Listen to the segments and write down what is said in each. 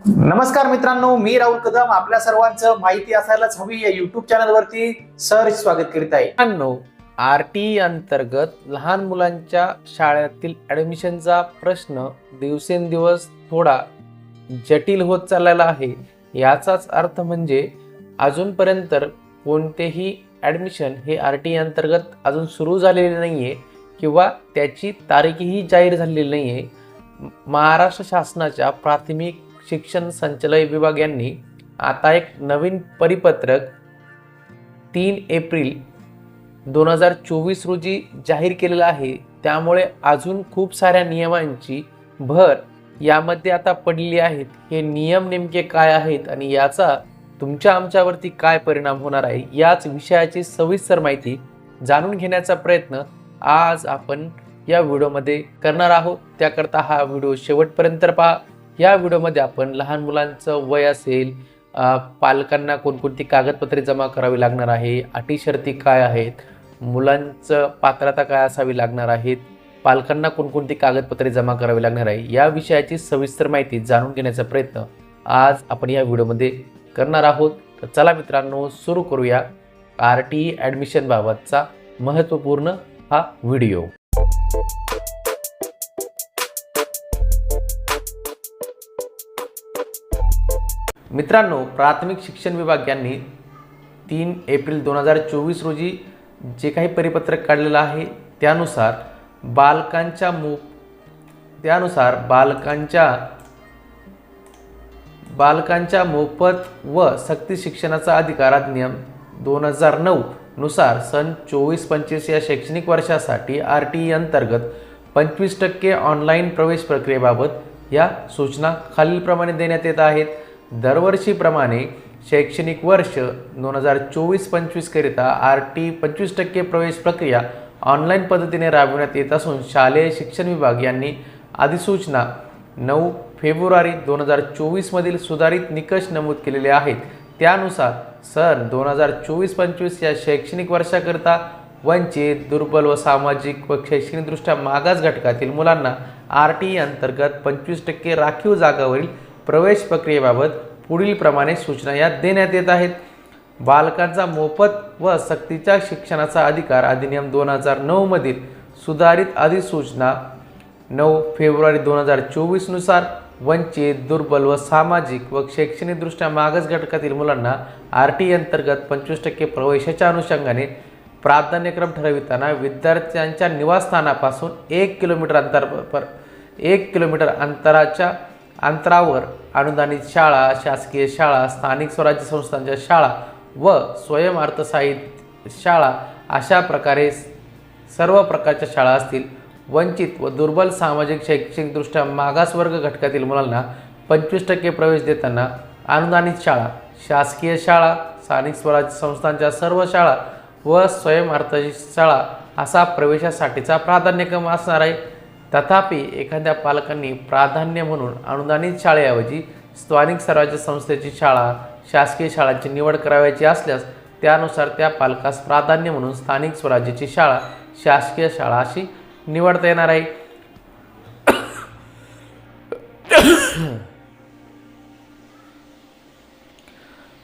नमस्कार मित्रांनो मी राहुल कदम. आपल्या सर्वांचं माहिती असायलाच हवी. या युट्यूब चॅनल वरती सर स्वागत करीत आहे. मित्रांनो आर टी अंतर्गत लहान मुलांच्या शाळेतील ॲडमिशनचा प्रश्न दिवसेंदिवस थोडा जटिल होत चाललेला आहे. याचाच अर्थ म्हणजे अजूनपर्यंत कोणतेही ॲडमिशन हे आर टी अंतर्गत अजून सुरू झालेले नाही आहे किंवा त्याची तारीखही जाहीर झालेली नाही आहे महाराष्ट्र शासनाच्या प्राथमिक शिक्षण संचालय विभाग यांनी आता एक नवीन परिपत्रक तीन एप्रिल दोन हजार चोवीस रोजी जाहीर केलेलं आहे. त्यामुळे अजून खूप साऱ्या नियमांची भर यामध्ये आता पडलेली आहेत. हे नियम नेमके काय आहेत आणि याचा तुमच्या आमच्यावरती काय परिणाम होणार आहे याच विषयाची सविस्तर माहिती जाणून घेण्याचा प्रयत्न आज आपण या व्हिडिओमध्ये करणार आहोत. त्याकरता हा व्हिडिओ शेवटपर्यंत पहा. या व्हिडिओमध्ये आपण लहान मुलांचं वय असेल पालकांना कोणकोणती कागदपत्रे जमा करावी लागणार आहे अटी शर्ती काय आहेत मुलांचं पात्रता काय असावी लागणार आहेत पालकांना कोणकोणती कागदपत्रे जमा करावी लागणार आहे या विषयाची सविस्तर माहिती जाणून घेण्याचा प्रयत्न आज आपण या व्हिडिओमध्ये करणार आहोत. तर चला मित्रांनो सुरू करूया आर टी ॲडमिशनबाबतचा महत्त्वपूर्ण हा व्हिडिओ. मित्रांनो प्राथमिक शिक्षण विभाग यांनी तीन एप्रिल दोन हजार चोवीस रोजी जे काही परिपत्रक काढलेलं आहे त्यानुसार बालकांच्या मो त्यानुसार बालकांच्या बालकांच्या मोफत व सक्ती शिक्षणाचा अधिकार अधिनियम दोन हजार नऊ नुसार सन चोवीस पंचवीस या शैक्षणिक वर्षासाठी आर टी ई अंतर्गत पंचवीस टक्के ऑनलाईन प्रवेश प्रक्रियेबाबत या सूचना खालीलप्रमाणे देण्यात येत आहेत. दरवर्षीप्रमाणे शैक्षणिक वर्ष दोन हजार चोवीस पंचवीसकरिता आर टी पंचवीस टक्के प्रवेश प्रक्रिया ऑनलाईन पद्धतीने राबविण्यात येत असून शालेय शिक्षण विभाग यांनी अधिसूचना नऊ फेब्रुवारी दोन हजार चोवीसमधील सुधारित निकष नमूद केलेले आहेत. त्यानुसार सन दोन हजार चोवीस पंचवीस या शैक्षणिक वर्षाकरिता वंचित दुर्बल व सामाजिक व शैक्षणिकदृष्ट्या मागास घटकातील मुलांना आर टी अंतर्गत पंचवीस टक्के राखीव जागावरील प्रवेश प्रक्रियेबाबत पुढील प्रमाणे सूचना यात देण्यात येत आहेत. बालकांचा मोफत व सक्तीच्या शिक्षणाचा अधिकार अधिनियम दोन हजार नऊमधील सुधारित अधिसूचना नऊ फेब्रुवारी दोन हजार चोवीसनुसार वंचित दुर्बल व सामाजिक व शैक्षणिकदृष्ट्या मागास घटकातील मुलांना आर टी अंतर्गत पंचवीस टक्के प्रवेशाच्या अनुषंगाने प्राधान्यक्रम ठरविताना विद्यार्थ्यांच्या निवासस्थानापासून एक किलोमीटर अंतर पर एक किलोमीटर अंतराच्या अंतरावर अनुदानित शाळा शासकीय शाळा स्थानिक स्वराज्य संस्थांच्या शाळा व स्वयंअर्थसहाय्यित शाळा अशा प्रकारे सर्व प्रकारच्या शाळा असतील. वंचित व दुर्बल सामाजिक शैक्षणिकदृष्ट्या मागासवर्ग घटकातील मुलांना पंचवीस टक्के प्रवेश देताना अनुदानित शाळा शासकीय शाळा स्थानिक स्वराज्य संस्थांच्या सर्व शाळा व स्वयंअर्थाची शाळा असा प्रवेशासाठीचा प्राधान्यक्रम असणार आहे. तथापि एखाद्या पालकांनी प्राधान्य म्हणून अनुदानित शाळेऐवजी स्थानिक स्वराज्य संस्थेची शाळा शासकीय शाळांची निवड करावयाची असल्यास त्यानुसार त्या पालकास प्राधान्य म्हणून स्थानिक स्वराज्याची शाळा शासकीय शाळा अशी निवडता येणार आहे.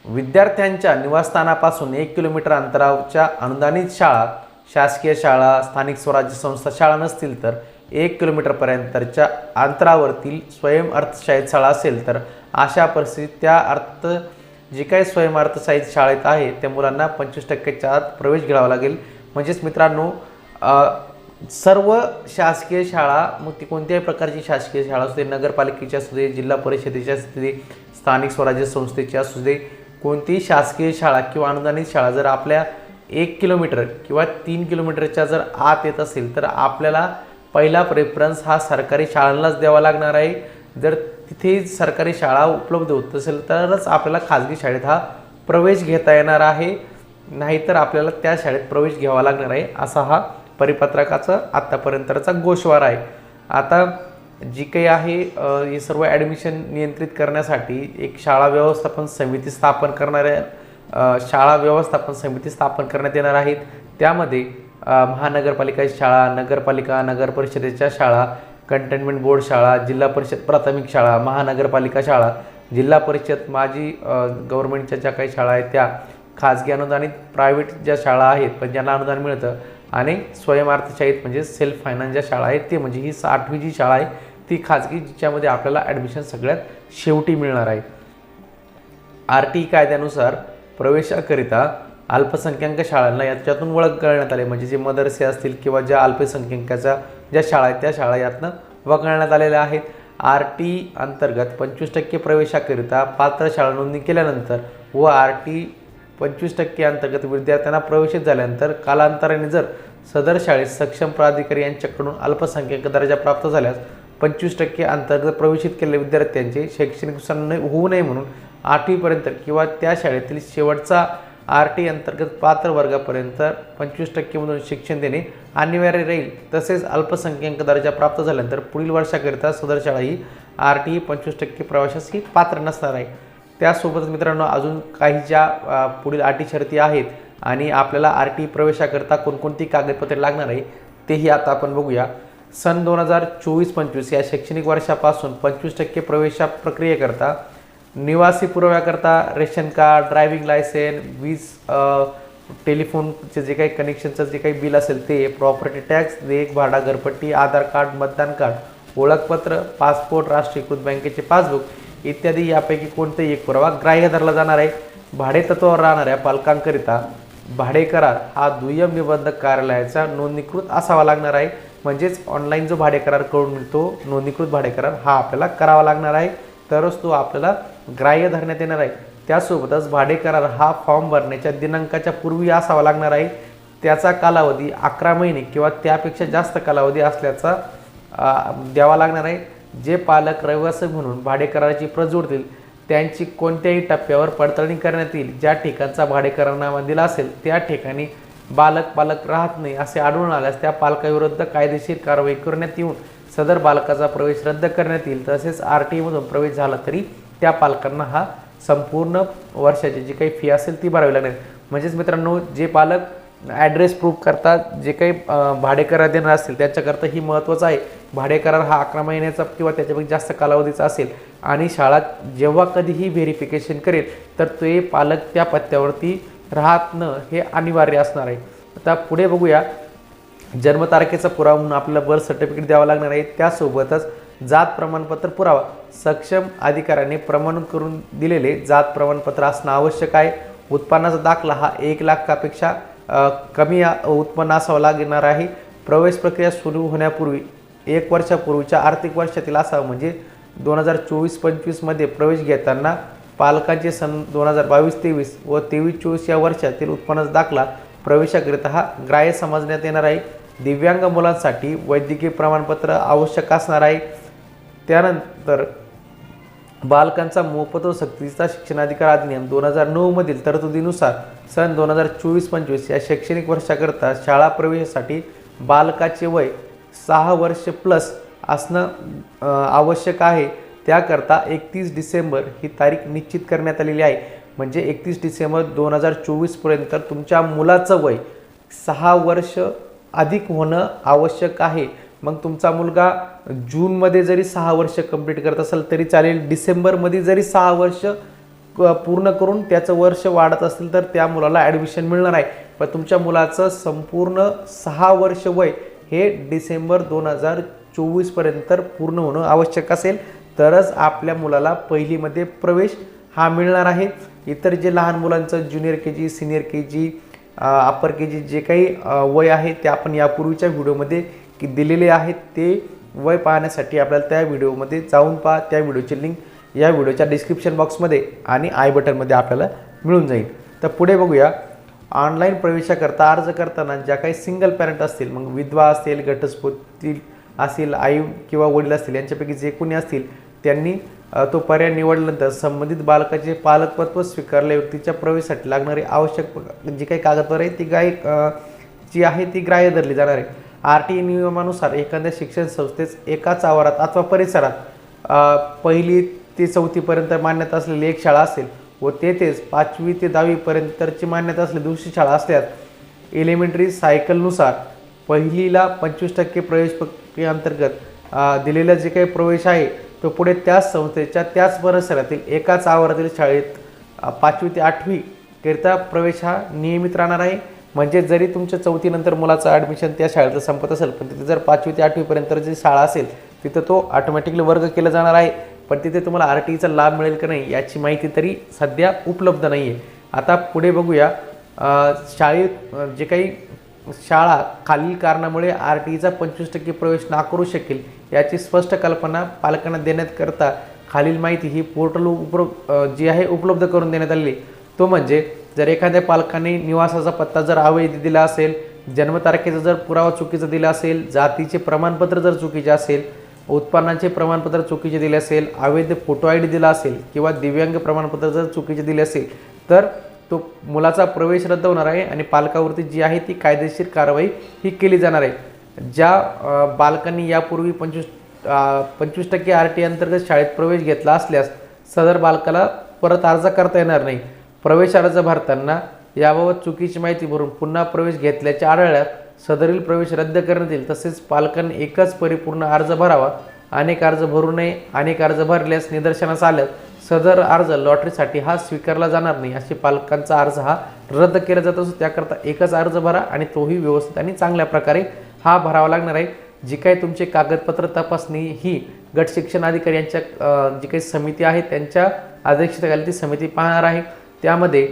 विद्यार्थ्यांच्या निवासस्थानापासून एक किलोमीटर अंतरावरच्या अनुदानित शाळा शासकीय शाळा स्थानिक स्वराज्य संस्था शाळा नसतील तर एक किलोमीटरपर्यंतच्या अंतरावरतील स्वयं अर्थशाळेत शाळा असेल तर अशा परिस्थितीत त्या अर्थ जी काही स्वयं अर्थशाळेत शाळेत आहे त्या मुलांना पंचवीस टक्क्याच्या आत प्रवेश घ्यावा लागेल. म्हणजेच मित्रांनो सर्व शासकीय शाळा मग ती कोणत्याही प्रकारची शासकीय शाळा असू दे नगरपालिकेची असू दे जिल्हा परिषदेची असू दे स्थानिक स्वराज्य संस्थेची असू दे कोणतीही शासकीय शाळा किंवा अनुदानित शाळा जर आपल्या एक किलोमीटर किंवा तीन किलोमीटरच्या जर आत येत असेल तर आपल्याला पहिला प्रेफरन्स हा सरकारी शाळांनाच द्यावा लागणार आहे. जर तिथे सरकारी शाळा उपलब्ध होत असेल तरच आपल्याला खाजगी शाळेत हा प्रवेश घेता येणार आहे. नाहीतर आपल्याला त्या शाळेत प्रवेश घ्यावा लागणार आहे असा हा परिपत्रकाचा आत्तापर्यंतचा गोषवार आहे. आता जी काही आहे हे सर्व ॲडमिशन नियंत्रित करण्यासाठी एक शाळा व्यवस्थापन समिती स्थापन करणाऱ्या शाळा व्यवस्थापन समिती स्थापन करण्यात येणार आहेत. त्यामध्ये महानगरपालिका शाळा नगरपालिका नगर परिषदेच्या शाळा कंटेनमेंट बोर्ड शाळा जिल्हा परिषद प्राथमिक शाळा महानगरपालिका शाळा जिल्हा परिषद माजी गव्हर्नमेंटच्या ज्या काही शाळा आहेत त्या खाजगी अनुदानित प्रायव्हेट ज्या शाळा आहेत पण ज्यांना अनुदान मिळतं आणि स्वयंअर्थशाहीत म्हणजे सेल्फ फायनान्स ज्या शाळा आहेत ते म्हणजे ही आठवी जी शाळा आहे ती खाजगी जिच्यामध्ये आपल्याला ॲडमिशन सगळ्यात शेवटी मिळणार आहे. आर टी कायद्यानुसार प्रवेशाकरिता अल्पसंख्याक शाळांना याच्यातून ओळख करण्यात आले. म्हणजे जे मदरसे असतील किंवा ज्या अल्पसंख्याकाच्या ज्या शाळा आहेत त्या शाळा यातनं वगळण्यात आलेल्या आहेत. आर टी अंतर्गत पंचवीस टक्के प्रवेशाकरिता पात्र शाळा नोंदणी केल्यानंतर व आर टी पंचवीस टक्के अंतर्गत विद्यार्थ्यांना प्रवेशित झाल्यानंतर कालांतराने जर सदर शाळेत सक्षम प्राधिकारी यांच्याकडून अल्पसंख्याक दर्जा प्राप्त झाल्यास पंचवीस टक्के अंतर्गत प्रवेशित केलेल्या विद्यार्थ्यांचे शैक्षणिक नुकसान होऊ नये म्हणून आठवीपर्यंत किंवा त्या शाळेतील शेवटचा आर टी अंतर्गत पात्र वर्गापर्यंत पंचवीस टक्केमधून शिक्षण देणे अनिवार्य राहील. तसेच अल्पसंख्याक दर्जा प्राप्त झाल्यानंतर पुढील वर्षाकरिता सदर शाळा ही आर टी पंचवीस टक्के प्रवेशास ही पात्र नसणार आहे. त्यासोबतच मित्रांनो अजून काही ज्या पुढील अटी शर्ती आहेत आणि आपल्याला आर टी प्रवेशाकरता कोणकोणती कागदपत्रे लागणार आहे तेही आता आपण बघूया. सन दोन हजार चोवीस पंचवीस या शैक्षणिक वर्षापासून पंचवीस टक्के प्रवेशा प्रक्रियेकरता निवासी पुरव्याकरता रेशन कार्ड ड्रायव्हिंग लायसन वीज टेलिफोनचे जे काही कनेक्शनचं जे काही बिल असेल ते प्रॉपर्टी टॅक्स देख भाडा घरपट्टी आधार कार्ड मतदान कार्ड ओळखपत्र पासपोर्ट राष्ट्रीयकृत बँकेचे पासबुक इत्यादी यापैकी कोणतेही एक पुरावा ग्राह्य धरला जाणार आहे. भाडे तत्वावर राहणाऱ्या पालकांकरिता भाडे करार हा दुय्यम निबंधक कार्यालयाचा नोंदणीकृत असावा लागणार आहे. म्हणजेच ऑनलाईन जो भाडे करार करून मिळतो नोंदणीकृत भाडे करार हा आपल्याला करावा लागणार आहे. तरच तो आपल्याला ग्राह्य धरण्यात येणार आहे. त्यासोबतच भाडे करार हा फॉर्म भरण्याच्या दिनांकाच्या पूर्वी असावा लागणार आहे. त्याचा कालावधी अकरा महिने किंवा त्यापेक्षा जास्त कालावधी असल्याचा द्यावा लागणार आहे. जे पालक रहिवासी म्हणून भाडे कराराची प्रत जोडतील त्यांची कोणत्याही टप्प्यावर पडताळणी करण्यात येईल. ज्या ठिकाणचा भाडेकरारनामा दिला असेल त्या ठिकाणी बालक पालक राहत नाही असे आढळून आल्यास त्या पालकाविरुद्ध कायदेशीर कारवाई करण्यात येऊन सदर बालकाचा प्रवेश रद्द करण्यात येईल. तसेच आर टी मधून प्रवेश झाला तरी त्या पालकांना हा संपूर्ण वर्षाची जी काही फी असेल ती भरावी लागणार. म्हणजेच मित्रांनो जे पालक ॲड्रेस प्रूफ करता जे काही भाडेकरार भाडे करार देणार असतील त्याच्याकरता ही महत्त्वाचं आहे. भाडे करार हा अकरा महिन्याचा किंवा त्याच्यापेक्षा जास्त कालावधीचा असेल आणि शाळा जेव्हा कधीही व्हेरिफिकेशन करेल तर ते पालक त्या पत्त्यावरती राहणं हे अनिवार्य असणार आहे. आता पुढे बघूया. जन्मतारखेचा पुरावा म्हणून आपल्याला बर्थ सर्टिफिकेट द्यावं लागणार आहे. त्यासोबतच जात प्रमाणपत्र पुरावा. सक्षम अधिकाऱ्याने प्रमाण करून दिलेले जात प्रमाणपत्र असणं आवश्यक आहे. उत्पन्नाचा दाखला हा एक लाखापेक्षा कमी उत्पन्न असावं लागणार आहे. प्रवेश प्रक्रिया सुरू होण्यापूर्वी एक वर्षापूर्वीच्या आर्थिक वर्षातील असावं म्हणजे दोन हजार चोवीस पंचवीसमध्ये प्रवेश घेताना पालकांचे सन दोन हजार बावीस तेवीस व तेवीस चोवीस या वर्षातील उत्पन्नाचा दाखला प्रवेशाकरिता हा ग्राह्य समजण्यात येणार आहे. दिव्यांग मुलांसाठी वैद्यकीय प्रमाणपत्र आवश्यक असणार आहे. त्यानंतर बालकांचा मोफत व सक्तीचा शिक्षणाधिकार अधिनियम दोन हजार नऊमधील तरतुदीनुसार सन दोन हजार चोवीस पंचवीस या शैक्षणिक वर्षाकरता शाळा प्रवेशासाठी बालकाचे वय सहा वर्ष प्लस असणं आवश्यक आहे. त्याकरता एकतीस डिसेंबर ही तारीख निश्चित करण्यात आलेली आहे. म्हणजे एकतीस डिसेंबर दोन हजार चोवीसपर्यंत तुमच्या मुलाचं वय सहा वर्ष अधिक होणं आवश्यक आहे. मग तुमचा मुलगा जूनमध्ये जरी सहा वर्ष कंप्लीट करत असेल तरी चालेल. डिसेंबरमध्ये जरी सहा वर्ष क- पूर्ण करून त्याचं वर्ष वाढत असेल तर त्या मुलाला ॲडमिशन मिळणार आहे. पण तुमच्या मुलाचं संपूर्ण सहा वर्ष वय हे डिसेंबर दोन हजार चोवीसपर्यंत पूर्ण होणं आवश्यक असेल. तरच आपल्या मुलाला पहिलीमध्ये प्रवेश हा मिळणार आहे. इतर जे लहान मुलांचं junior K G senior K जी अपर के जी जे काही वय आहे ते आपण यापूर्वीच्या व्हिडिओमध्ये की दिलेले आहेत ते वय पाहण्यासाठी आपल्याला त्या व्हिडिओमध्ये जाऊन पहा. त्या व्हिडिओची लिंक या व्हिडिओच्या डिस्क्रिप्शन बॉक्समध्ये आणि आय बटनमध्ये आपल्याला मिळून जाईल. तर पुढे बघूया. ऑनलाईन प्रवेशाकरता अर्ज करताना ज्या काही सिंगल पॅरेंट असतील मग विधवा असेल घटस्फोतील असतील आई किंवा वडील असतील यांच्यापैकी जे कोणी असतील त्यांनी तो पर्याय निवडल्यानंतर संबंधित बालकाचे पालकत्व स्वीकारल्या व्यक्तीच्या प्रवेशासाठी लागणारी आवश्यक जी काही कागदपत्र आहे ती गाय जी आहे ती ग्राह्य धरली जाणार आहे. आर टी नियमानुसार एखाद्या शिक्षण संस्थेस एकाच आवारात अथवा परिसरात पहिली ते चौथीपर्यंत मान्यता असलेली एक शाळा असेल व तेथेच पाचवी ते दहावीपर्यंतची मान्यता असलेली दुसरी शाळा असल्यास एलिमेंटरी सायकलनुसार पहिलीला पंचवीस टक्के प्रवेश प्रक्रियेअंतर्गत दिलेला जे काही प्रवेश आहे तो पुढे त्याच संस्थेच्या त्याच परिसरातील एकाच आवारातील शाळेत पाचवी ते आठवीकरिता प्रवेश हा नियमित राहणार आहे. म्हणजे जरी तुमच्या चौथीनंतर मुलाचं ॲडमिशन त्या शाळेत संपत असेल पण तिथे जर पाचवी ते आठवीपर्यंत जी शाळा असेल तिथं तो ऑटोमॅटिकली वर्ग केला जाणार आहे. पण तिथे तुम्हाला आर टी ईचा लाभ मिळेल का नाही याची माहिती तरी सध्या उपलब्ध नाही आहे आता पुढे बघूया. शाळेत जे काही शाळा खालील कारणामुळे आर टी ईचा पंचवीस टक्के प्रवेश नाकारू शकेल याची स्पष्ट कल्पना पालकांना देण्यात करता खालील माहिती ही पोर्टल उप्र जी आहे उपलब्ध करून देण्यात आलेली तो म्हणजे जर एखाद्या पालकाने निवासाचा पत्ता जर अवैध दिला असेल जन्मतारखेचा जर पुरावा चुकीचा दिला असेल जातीचे प्रमाणपत्र जर चुकीचे असेल उत्पन्नाचे प्रमाणपत्र चुकीचे दिले असेल अवैध फोटो आय डी दिला असेल किंवा दिव्यांग प्रमाणपत्र जर चुकीचे दिले असेल तर तो मुलाचा प्रवेश रद्द होणार आहे आणि पालकावरती जी आहे ती कायदेशीर कारवाई ही केली जाणार आहे. ज्या बालकांनी यापूर्वी पंचवीस पंचवीस टक्के आर टी अंतर्गत शाळेत प्रवेश घेतला असल्यास सदर बालकाला परत अर्ज करता येणार नाही. प्रवेश अर्ज भरताना याबाबत चुकीची माहिती भरून पुन्हा प्रवेश घेतल्याच्या आढळल्यास सदरील प्रवेश रद्द करण्यात येईल. तसेच पालकांनी एकच परिपूर्ण अर्ज भरावा. अनेक अर्ज भरू नये अनेक अर्ज भरल्यास निदर्शनास आल्यास सदर अर्ज लॉटरीसाठी हा स्वीकारला जाणार नाही अशी पालकांचा अर्ज हा रद्द केला जात असतो. त्याकरता एकच अर्ज भरा आणि तोही व्यवस्थित आणि चांगल्या प्रकारे हा भरावा लागणार आहे. जी काही तुमचे कागदपत्र तपासणी ही गट शिक्षण अधिकारी यांच्या जी काही समिती आहे त्यांच्या अध्यक्षतेखाली ती समिती पाहणार आहे. त्यामध्ये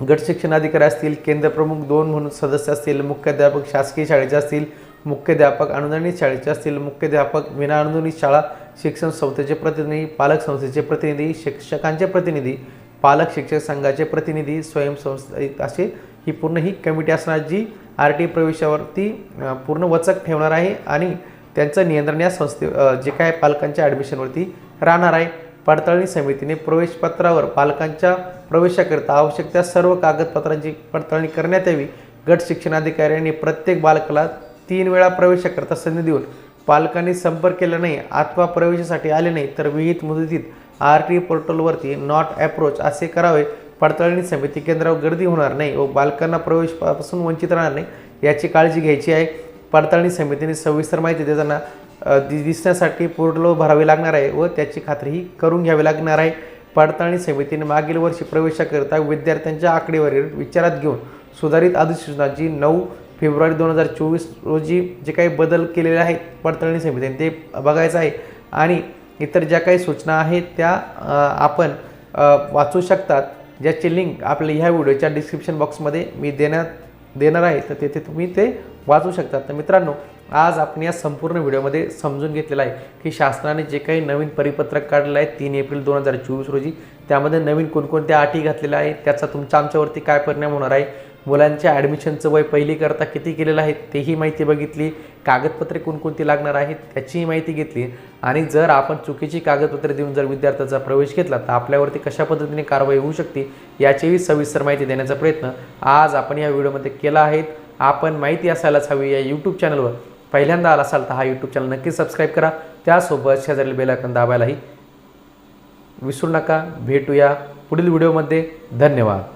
गट शिक्षण अधिकारी असतील केंद्र प्रमुख दोन म्हणून सदस्य असतील मुख्याध्यापक शासकीय शाळेचे असतील मुख्याध्यापक अनुदानित शाळेचे असतील मुख्याध्यापक विनाअनुदानित शाळा शिक्षण संस्थेचे प्रतिनिधी पालक संस्थेचे प्रतिनिधी शिक्षकांचे प्रतिनिधी पालक शिक्षक संघाचे प्रतिनिधी स्वयंसंस्था असे ही पूर्ण ही कमिटी असणार जी आर टी प्रवेशावरती पूर्ण वचक ठेवणार आहे आणि त्यांचं नियंत्रण या संस्थे जे काय पालकांच्या ॲडमिशनवरती राहणार आहे. पडताळणी समितीने प्रवेशपत्रावर पालकांच्या प्रवेशाकरिता आवश्यक त्या सर्व कागदपत्रांची पडताळणी करण्यात यावी. गट शिक्षणाधिकाऱ्यांनी प्रत्येक बालकाला तीन वेळा प्रवेशाकरिता संधी देऊन पालकांनी संपर्क केला नाही अथवा प्रवेशासाठी आले नाही तर विहित मुदतीत आर टी पोर्टलवरती नॉट अप्रोच असे करावे. पडताळणी समिती केंद्रावर गर्दी होणार नाही व बालकांना प्रवेशपासून वंचित राहणार नाही याची काळजी घ्यायची आहे. पडताळणी समितीने सविस्तर माहिती देताना दिसण्यासाठी पोर्टल भरावी लागणार आहे व त्याची खात्रीही करून घ्यावी लागणार आहे. पडताळणी समितीने मागील वर्षी प्रवेशाकरिता विद्यार्थ्यांच्या आकडेवारीवर विचारात घेऊन सुधारित अधिसूचना जी नऊ फेब्रुवारी दोन हजार चोवीस रोजी जे काही बदल केलेले आहेत पडताळणी समितीने ते बघायचं आहे. आणि इतर ज्या काही सूचना आहेत त्या आपण वाचू शकतात. ज्याची लिंक आपल्या ह्या व्हिडिओच्या डिस्क्रिप्शन बॉक्समध्ये मी देण्यात देणार आहे. तर तेथे तुम्ही ते वाचू शकतात. तर मित्रांनो आज आपण या संपूर्ण व्हिडिओमध्ये समजून घेतलेलं आहे की शासनाने जे काही नवीन परिपत्रक काढलेलं आहे तीन एप्रिल दोन हजार चोवीस रोजी त्यामध्ये नवीन कोणकोणत्या अटी घातलेल्या आहेत त्याचा तुमच्या आमच्यावरती काय परिणाम होणार आहे मुलांच्या ॲडमिशनचं वय पहिली करता किती केलेलं आहे तेही माहिती बघितली कागदपत्रे कोणकोणती लागणार आहेत त्याचीही माहिती घेतली. आणि जर आपण चुकीची कागदपत्रे देऊन जर विद्यार्थ्याचा प्रवेश घेतला तर आपल्यावरती कशा पद्धतीने कारवाई होऊ शकते याचीही सविस्तर माहिती देण्याचा प्रयत्न आज आपण या व्हिडिओमध्ये केला आहे. आपण माहिती असायलाच हवी या यूट्यूब चॅनलवर पहिल्यांदा आला असाल तर हा यूट्यूब चॅनल नक्की सबस्क्राईब करा. त्यासोबत शेजारी बेलायकन दाबायलाही विसरू नका. भेटूया पुढील व्हिडिओमध्ये धन्यवाद.